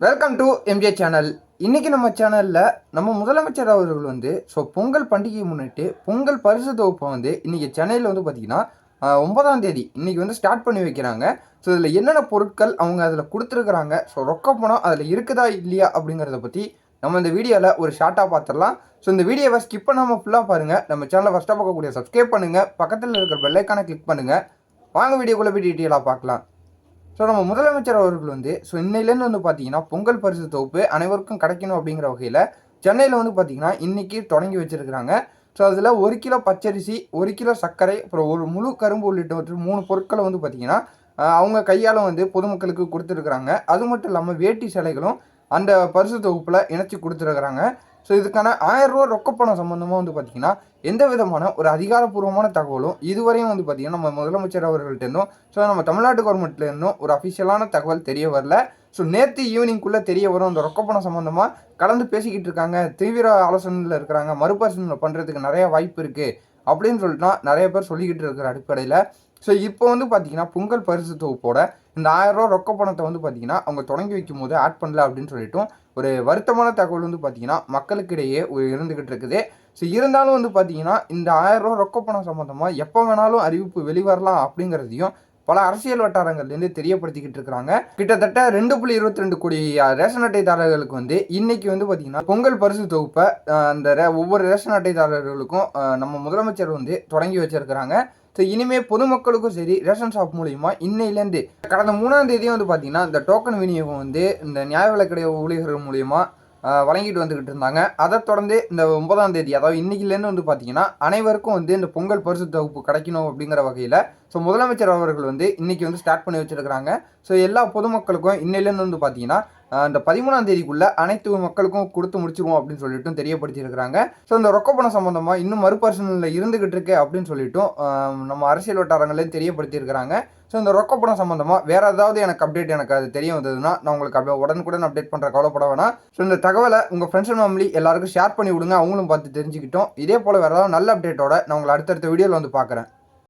Welcome to MJ channel இன்றைக்கி நம்ம சேனலில் நம்ம முதலமைச்சர் அவர்கள் வந்து ஸோ பொங்கல் பண்டிகையை முன்னிட்டு பொங்கல் பரிசு தொகுப்பை வந்து இன்றைக்கி சென்னையில் வந்து பார்த்தீங்கன்னா ஒன்பதாம் தேதி இன்றைக்கி வந்து ஸ்டார்ட் பண்ணி வைக்கிறாங்க. ஸோ இதில் என்னென்ன பொருட்கள் அவங்க அதில் கொடுத்துருக்குறாங்க? ஸோ ரொக்க பணம் அதில் இருக்குதா இல்லையா அப்படிங்கிறத பற்றி நம்ம இந்த வீடியோவில் ஒரு ஷார்ட்டாக பார்த்துடலாம் ஸோ இந்த வீடியோவை ஸ்கிப் பண்ணாமல் ஃபுல்லாக பாருங்கள் நம்ம சேனலை ஃபஸ்ட்டாக பார்க்கக்கூடிய சப்ஸ்கிரைப் பண்ணுங்கள் பக்கத்தில் இருக்கிற பெல்லைக்கான கிளிக் பண்ணுங்கள் வாங்க வீடியோக்குள்ளே போய் டீட்டெயிலாக பார்க்கலாம். ஸோ நம்ம முதலமைச்சர் அவர்கள் வந்து ஸோ இன்னையிலேருந்து வந்து பார்த்தீங்கன்னா பொங்கல் பரிசு தொகுப்பு அனைவருக்கும் கிடைக்கணும் அப்படிங்கிற வகையில் சென்னையில் வந்து பார்த்தீங்கன்னா இன்னைக்கு தொடங்கி வச்சிருக்கிறாங்க. ஸோ அதில் ஒரு கிலோ பச்சரிசி ஒரு கிலோ சர்க்கரை அப்புறம் ஒரு முழு கரும்பு உள்ளிட்ட மூணு பொருட்களை வந்து பார்த்தீங்கன்னா அவங்க கையால் வந்து பொதுமக்களுக்கு கொடுத்துருக்குறாங்க. அது மட்டும் இல்லாமல் வேட்டி சேலைகளும் அந்த பரிசு தொகுப்பில் இணைச்சி கொடுத்துருக்குறாங்க. ஸோ இதுக்கான ஆயிரம் ரூபா ரொக்கப்பணம் சம்மந்தமாக வந்து பார்த்தீங்கன்னா எந்த விதமான ஒரு அதிகாரப்பூர்வமான தகவலும் இதுவரையும் வந்து பார்த்தீங்கன்னா நம்ம முதலமைச்சர் அவர்கள்ட்டேருந்தும் ஸோ நம்ம தமிழ்நாடு கவர்மெண்ட்லேருந்தும் ஒரு அஃபிஷியலான தகவல் தெரிய வரல. ஸோ நேற்று ஈவினிங்குள்ளே தெரிய வரும் அந்த ரொக்கப்பணம் சம்மந்தமாக கலந்து பேசிக்கிட்டு இருக்காங்க. தீவிர ஆலோசனையில் இருக்கிறாங்க. மறுபரிசீலனை பண்ணுறதுக்கு நிறைய வாய்ப்பு இருக்குது அப்படின்னு சொல்லிட்டு நிறைய பேர் சொல்லிக்கிட்டு இருக்கிற அடிப்படையில் ஸோ இப்போ வந்து பார்த்தீங்கன்னா பொங்கல் பரிசு தொகுப்போட இந்த ஆயிரம் ரூபா ரொக்க பணத்தை வந்து பார்த்தீங்கன்னா அவங்க தொடங்கி வைக்கும் போது ஆட் பண்ணல அப்படின்னு சொல்லிட்டும் ஒரு வருத்தமான தகவல் வந்து பார்த்தீங்கன்னா மக்களுக்கிடையே ஒரு இருந்துகிட்டு இருக்குது. ஸோ இருந்தாலும் வந்து பார்த்தீங்கன்னா இந்த ஆயிரம் ரூபா ரொக்க பணம் சம்மந்தமாக எப்போ வேணாலும் அறிவிப்பு வெளிவரலாம் அப்படிங்கிறதையும் பல அரசியல் வட்டாரங்கள்லேருந்து தெரியப்படுத்திக்கிட்டு இருக்கிறாங்க. கிட்டத்தட்ட ரெண்டு புள்ளி இருபத்தி ரெண்டு கோடி ரேஷன் அட்டைதாரர்களுக்கு வந்து இன்னைக்கு வந்து பார்த்தீங்கன்னா பொங்கல் பரிசு தொகுப்பை அந்த ரே- ஒவ்வொரு ரேஷன் அட்டைதாரர்களுக்கும் நம்ம முதலமைச்சர் வந்து தொடங்கி வச்சிருக்கிறாங்க. ஸோ இனிமேல் பொதுமக்களுக்கும் சரி ரேஷன் ஷாப் மூலியமா இன்னையிலேருந்து கடந்த மூணாம் தேதியும் வந்து பார்த்திங்கன்னா இந்த டோக்கன் விநியோகம் வந்து இந்த நியாய விலைக்கடை ஊழியர்கள் மூலயமா வழங்கிட்டு வந்துக்கிட்டு இருந்தாங்க. அதை தொடர்ந்து இந்த ஒன்பதாம் தேதி அதாவது இன்னைக்குலேருந்து வந்து பார்த்தீங்கன்னா அனைவருக்கும் வந்து இந்த பொங்கல் பரிசு தொகுப்பு கிடைக்கணும் அப்படிங்கிற வகையில் ஸோ முதலமைச்சர் அவர்கள் வந்து இன்றைக்கி வந்து ஸ்டார்ட் பண்ணி வச்சுருக்கிறாங்க. ஸோ எல்லா பொதுமக்களுக்கும் இன்னையிலேருந்து வந்து பார்த்தீங்கன்னா இந்த பதிமூணாம் தேதிக்குள்ள அனைத்து மக்களுக்கும் கொடுத்து முடிச்சிருவோம் அப்படின்னு சொல்லிட்டும் தெரியப்படுத்தியிருக்கிறாங்க. ஸோ இந்த ரொக்க பணம் சம்பந்தமாக இன்னும் மறுபரிசீலனையில் இருந்துகிட்டு இருக்கு அப்படின்னு சொல்லிட்டும் நம்ம அரசியல் வட்டாரங்களே தெரியப்படுத்தியிருக்கிறாங்க. ஸோ இந்த ரொக்க பணம் சம்மந்தமாக வேற ஏதாவது எனக்கு அப்டேட் எனக்கு அது தெரிய வந்ததுன்னா நான் உங்களுக்கு அப்படியே உடனுக்குடன் அப்டேட் பண்ணுற கவலைப்பட வேணாம். ஸோ இந்த தகவலை உங்கள் ஃப்ரெண்ட்ஸ் அண்ட் ஃபேமிலி எல்லாருக்கும் ஷேர் பண்ணி விடுங்க. அவங்களும் பார்த்து தெரிஞ்சுக்கிட்டோம். இதே போல் வேறு ஏதாவது நல்ல அப்டேட்டோட நான் உங்களை அடுத்தடுத்த வீடியோவில் வந்து பார்க்குறேன்.